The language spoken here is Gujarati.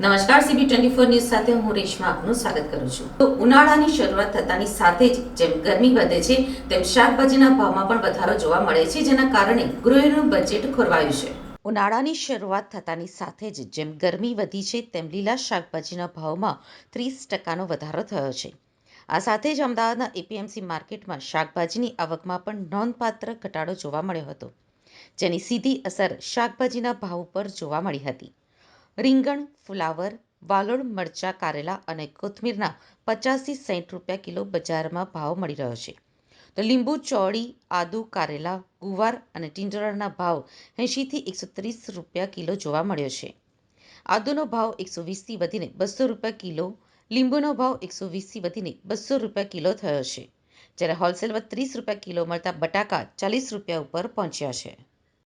નમસ્કાર સીબી ટ્વેન્ટી ફોર ન્યૂઝ સાથે હું રેશમા આપનું સ્વાગત કરું છું. તો ઉનાળાની શરૂઆત થતાની સાથે જ જેમ ગરમી વધે છે, તેમ શાકભાજીના ભાવમાં પણ વધારો જોવા મળે છે, જેના કારણે ગૃહિણીનું બજેટ ખોરવાયું છે. ઉનાળાની શરૂઆત થતાની સાથે જ જેમ ગરમી વધી છે, તેમ લીલા શાકભાજીના ભાવમાં ત્રીસ ટકાનો વધારો થયો છે. આ સાથે જ અમદાવાદના એપીએમસી માર્કેટમાં શાકભાજીની આવકમાં પણ નોંધપાત્ર ઘટાડો જોવા મળ્યો હતો, જેની સીધી અસર શાકભાજીના ભાવ ઉપર જોવા મળી હતી. રીંગણ, ફુલાવર, વાલોળ, મરચાં, કારેલા અને કોથમીરના પચાસથી સાઠ રૂપિયા કિલો બજારમાં ભાવ મળી રહ્યો છે. તો લીંબુ, ચોળી, આદુ, કારેલા, ગુવાર અને ટીંડોળાના ભાવ એંશીથી એકસો ત્રીસ રૂપિયા કિલો જોવા મળ્યો છે. આદુનો ભાવ એકસો વીસથી વધીને બસો રૂપિયા કિલો, લીંબુનો ભાવ એકસો વીસથી વધીને બસો રૂપિયા કિલો થયો છે, જ્યારે હોલસેલમાં ત્રીસ રૂપિયા કિલો મળતા બટાકા ચાલીસ રૂપિયા ઉપર પહોંચ્યા છે.